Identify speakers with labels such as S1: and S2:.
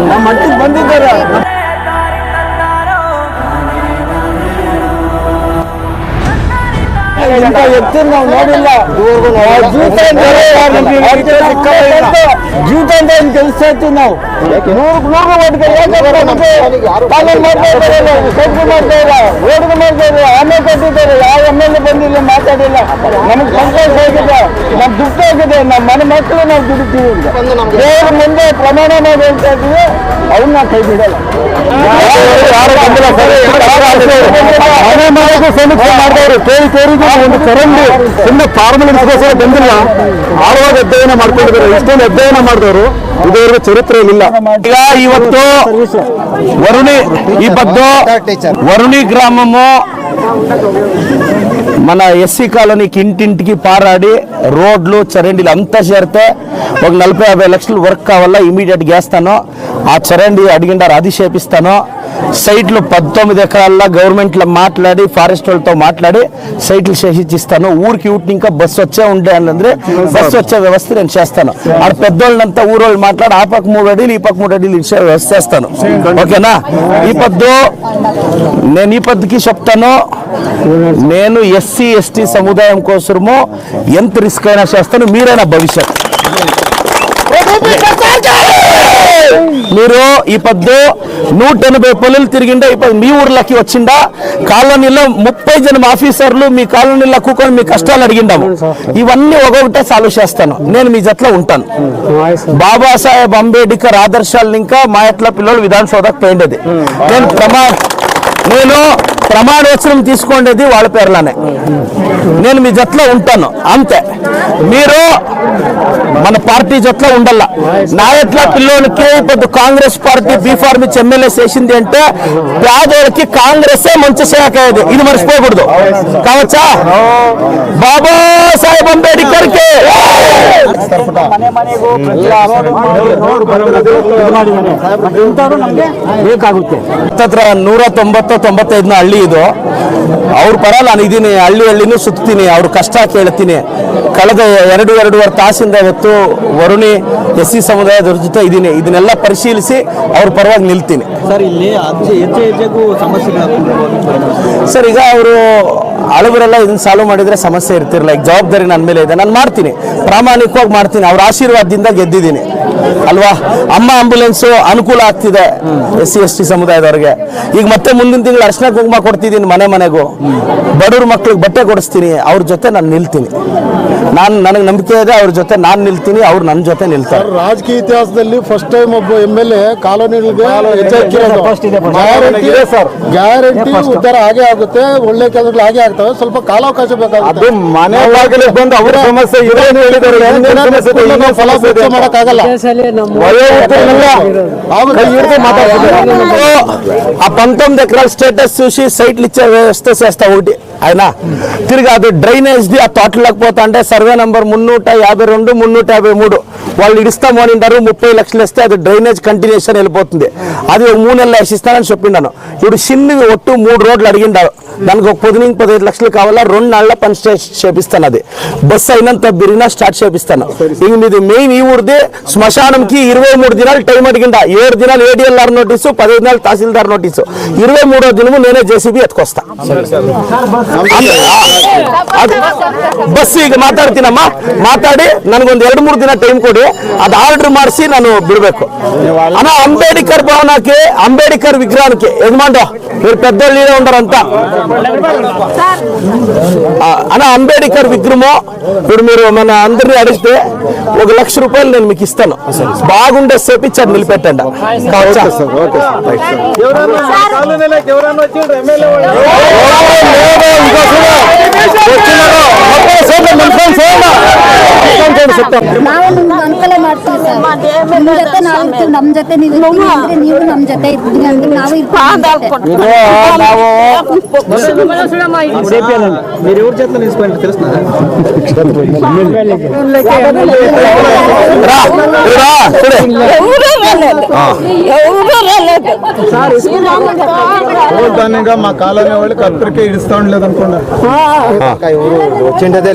S1: ನಮ್ಮ ಮಟ್ಟಿಗೆ ಬಂದಿದ್ದಾರೆ ಇಂಥ ಎತ್ತಿನ ನಾವು ನೋಡಿಲ್ಲ. ಜೂತ ಜೂತ ಅಂತ ಕೆಲಸ ಇರ್ತೀವಿ ನಾವು? ನೂರು ನೂರು ಮಾಡ್ತಾ ಇದ್ದಾರೆ ಆಮೇಲೆ ಕಟ್ಟಿದ್ದಾರೆ. ಯಾವ ಎಂ ಎಲ್ ಎ ಬಂದಿಲ್ಲ, ಮಾತಾಡಿಲ್ಲ. ನಮಗೆ ಸಂತೋಷ ಆಗಿದೆ. ನಮ್ ದುಡ್ಡು ಆಗಿದೆ. ನಮ್ಮ ಮನೆ ಮಕ್ಕಳು ನಾವು ದುಡಿತೀವಿ ದೇವ್ರ ಮುಂದೆ ಪ್ರಮಾಣ ನಾವು ಹೇಳ್ತಾ ಇದ್ದೀವಿ. ಅವ್ರನ್ನ ಕೈ ಬಿಡಲ್ಲ. ಯಾರು ಬಂದಿಲ್ಲ ಮನೆ ಮಾಡೋದು ಸಮೀಕ್ಷೆ ಮಾಡಿದವರು ಕೇಳಿ ಕೇಳಿದ್ರು ಒಂದು ಚರಂಡಿ ಸುಮ್ಮನೆ ಫಾರ್ಮಲಿಗೋಸ್ಕರ ಬಂದಿಲ್ಲ ಆಳವಾಗಿ ಅಧ್ಯಯನ ಮಾಡ್ಕೊಂಡಿದ್ದಾರೆ ಇಷ್ಟೊಂದು ಅಧ್ಯಯನ ಮಾಡಿದವರು ಇದುವರೆಗೂ ಚರಿತ್ರೆಯಲ್ಲಿಲ್ಲ
S2: ఇక ఇవత్తు వరుణి ఈ పద్దు వరుణి గ్రామము మన ఎస్సీ కాలనీకి ఇంటింటికి పారాడి రోడ్లు చరండీలు అంతా చేరితే ఒక నలభై యాభై లక్షలు వర్క్ కావాలా ఇమీడియట్ వేస్తాను ఆ చరండి అడిగిండారు అది చేపిస్తాను సైట్లు పంతొమ్మిది ఎకరాల్లో గవర్నమెంట్లో మాట్లాడి ఫారెస్ట్ వాళ్ళతో మాట్లాడి సైట్లు చేసిస్తాను ఊరికి ఊటిని ఇంకా బస్సు వచ్చే ఉండే అంటే బస్సు వచ్చే వ్యవస్థ నేను చేస్తాను. ఆడ పెద్దోళ్ళంతా ఊరోళ్ళు మాట్లాడి ఆ పక్క మూడు అడీలు ఈ పక్క మూడు అడీలు ఇచ్చే వ్యవస్థ చేస్తాను. ఓకేనా? ఈ పద్దు నేను ఈ పద్దుకి చెప్తాను. నేను ఎస్సీ ఎస్టీ సముదాయం కోసము ఎంత రిస్క్ అయినా చేస్తాను. మీరైనా భవిష్యత్. మీరు ఈ పద్దు నూట ఎనభై పల్లెలు తిరిగిండా ఇప్పుడు మీ ఊర్లకి వచ్చిండా? కాలనీలో ముప్పై జనం ఆఫీసర్లు మీ కాలనీలో కూకొని మీ కష్టాలు అడిగిండాము ఇవన్నీ ఒక్కొక్కటే సాల్వ్ చేస్తాను. నేను మీ జట్లో ఉంటాను. బాబాసాహెబ్ అంబేద్కర్ ఆదర్శాలను ఇంకా మా ఎట్ల పిల్లలు విధానసౌధకు పోయిండేది. నేను ప్రమా నేను ప్రమాణోత్సవం తీసుకునేది వాళ్ళ పేర్లనే. నేను మీ జట్లో ఉంటాను అంతే. మీరు మన పార్టీ జట్లో ఉండాల నా ఎట్లా పిల్లోనికి ఇప్పుడు కాంగ్రెస్ పార్టీ బీఫార్మ్ ఇచ్చి ఎమ్మెల్యే చేసింది అంటే పేదోళ్ళకి కాంగ్రెస్ మంచి శాఖ ఇది. ఇది మర్చిపోకూడదు. కావచ్చా? బాబా సాహెబ్ ಮನೆ
S1: ಬೇಕಾಗುತ್ತೆ.
S2: ಹತ್ತತ್ರ ನೂರ ತೊಂಬತ್ತ ತೊಂಬತ್ತೈದನ ಹಳ್ಳಿ ಇದು. ಅವ್ರ ಪರ ನಾನು ಇದ್ದೀನಿ ಹಳ್ಳಿ ಹಳ್ಳಿನೂ ಸುತ್ತೀನಿ ಅವ್ರ ಕಷ್ಟ ಕೇಳ್ತೀನಿ. ಕಳೆದ ಎರಡು ಎರಡೂವರೆ ತಾಸಿಂದ ಇವತ್ತು ವರುಣಿ ಎಸ್ ಸಿ ಸಮುದಾಯದವ್ರ ಜೊತೆ ಇದ್ದೀನಿ ಇದನ್ನೆಲ್ಲ ಪರಿಶೀಲಿಸಿ ಅವ್ರ ಪರವಾಗಿ ನಿಲ್ತೀನಿ.
S3: ಸರ್ ಇಲ್ಲಿ ಹೆಚ್ಚು ಸಮಸ್ಯೆ
S2: ಸರ್ ಈಗ ಅವರು ಅಳುವರೆಲ್ಲ ಇದನ್ನ ಸಾಲ್ವ್ ಮಾಡಿದ್ರೆ ಸಮಸ್ಯೆ ಇರ್ತಿರಲ್ಲ ಈಗ ಜವಾಬ್ದಾರಿ ನನ್ನ ಮೇಲೆ ಇದೆ. ನಾನು ಮಾಡ್ತೀನಿ. ಪ್ರಾಮಾಣಿಕವಾಗಿ ಮಾಡ್ತೀನಿ ಅವ್ರ ಆಶೀರ್ವಾದದಿಂದ ಗೆದ್ದಿದ್ದೀನಿ. ಅಲ್ವಾ? ಅಮ್ಮ ಆಂಬುಲೆನ್ಸ್ ಅನುಕೂಲ ಆಗ್ತಿದೆ ಎಸ್ ಸಿ ಎಸ್ ಟಿ ಸಮುದಾಯದವ್ರಿಗೆ. ಈಗ ಮತ್ತೆ ಮುಂದಿನ ತಿಂಗಳು ಅರ್ಶನ ಕುಂಕುಮ ಕೊಡ್ತಿದ್ದೀನಿ ಮನೆ ಮನೆಗೂ. ಬಡವ್ರ ಮಕ್ಳಿಗೆ ಬಟ್ಟೆ ಕೊಡಿಸ್ತೀನಿ ಅವ್ರ ಜೊತೆ ನಾನು ನಿಲ್ತೀನಿ. ನಾನು ನನಗೆ ನಂಬಿಕೆ ಇದೆ ಅವ್ರ ಜೊತೆ ನಾನು ನಿಲ್ತೀನಿ ಅವ್ರು ನನ್ನ ಜೊತೆ ನಿಲ್ತಾರೆ.
S4: ರಾಜಕೀಯ ಇತಿಹಾಸದಲ್ಲಿ ಫಸ್ಟ್ ಟೈಮ್ ಒಬ್ಬ ಎಂ ಎಲ್ ಎ ಕಾಲೋನಿಗಳಿಗೆ. ಗ್ಯಾರಂಟಿ ಉದ್ಧಾರ ಹಾಗೆ ಆಗುತ್ತೆ ಒಳ್ಳೆ ಕೆಲಸಗಳು ಹಾಗೆ ಆಗ್ತವೆ ಸ್ವಲ್ಪ ಕಾಲಾವಕಾಶ
S1: ಅದು
S4: ಬೇಕಾಗುತ್ತೆ
S1: ಮನೆ ಬಂದು ಅವರ ಸಮಸ್ಯೆ ಇದೆ ಅಂತ ಹೇಳಿದ್ದಾರೆ.
S4: ಎಲ್ಲಾ
S1: ಫಾಲೋ ಮಾಡೋಕೆ ಬರಕಾಗಲ್ಲ ವಯೋತರಲ್ಲ
S2: ಆ 19 ಎಕರೆ ಸ್ಟೇಟಸ್ ಸೂಸಿ ಸೈಟ್ಲಿ ಇಚ್ಚೆ ವ್ಯವಸ್ಥೆ చేస్తಾ ಓಡಿ అయినా? తిరిగి అది డ్రైనేజ్ది ఆ తోటలోకి పోతా అంటే సర్వే నెంబర్ మున్నూట యాభై రెండు మున్నూట యాభై మూడు. వాళ్ళు ఇడిస్తామని అంటారు ముప్పై లక్షలు ఇస్తే అది డ్రైనేజ్ కంటిన్యూషన్ వెళ్ళిపోతుంది. అది ఒక మూడు నెలలు వేసిస్తానని చెప్పిండాను ఇప్పుడు చిన్నవి ఒట్టు మూడు రోడ్లు అడిగిండారు. దానికి ఒక పది నుంచి పదిహేను లక్షలు కావాలా రెండు నెలల పని చేపిస్తాను అది. బస్సు అయినంత బిరినా స్టార్ట్ చేపిస్తాను. ఇంక మీది మెయిన్ ఈ ఊరిది శ్మశానంకి ఇరవై మూడు దినాలు టైం అడిగిందా ఏడు దినాలు ఏడీఎల్ఆర్ నోటీసు పదిహేను దినాలు తహసీల్దార్ నోటీసు ఇరవై మూడో దినము నేనే జేసీబీ ఎత్తుకొస్తాను ಬಸ್ ಈಗ ಮಾತಾಡ್ತೀನಮ್ಮ ಮಾತಾಡಿ ನನಗೊಂದು ಎರಡು ಮೂರು ದಿನ ಟೈಮ್ ಕೊಡಿ ಅದು ಆರ್ಡರ್ ಮಾಡಿಸಿ ನಾನು ಬಿಡಬೇಕು అన్న అంబేద్కర్ భవనానికి అంబేద్కర్ విగ్రహానికి యజమాండో మీరు పెద్దోళ్ళే ఉండరంతా ఆ, అన్న అంబేద్కర్ విగ్రహము ఇప్పుడు మీరు మన అందరినీ అడిగితే ఒక లక్ష రూపాయలు నేను మీకు ఇస్తాను బాగుండే సేపు అది నిలిపెట్టండి కావచ్చా
S5: ನಾವು ನಿಮ್ಗೆ ಅನುಕೂಲ ಮಾಡ್ತೀವಿ ಸರ್ ನಿಮ್ ಜೊತೆ ನಾವು ಇರ್ತೀವಿ ನಮ್ ಜೊತೆ ನೀವು ಇರ್ತೀವಿ ಅಂದ್ರೆ ನೀವು ನಮ್ ಜೊತೆ ಇರ್ತೀವಿ ಅಂದ್ರೆ ನಾವು ಇರ್ತೀವಿ
S4: దానిగా మా కాలనీ వాళ్ళకి అప్పటికే ఇడుస్తా ఉండలేదు అనుకున్నా
S1: వచ్చిండదే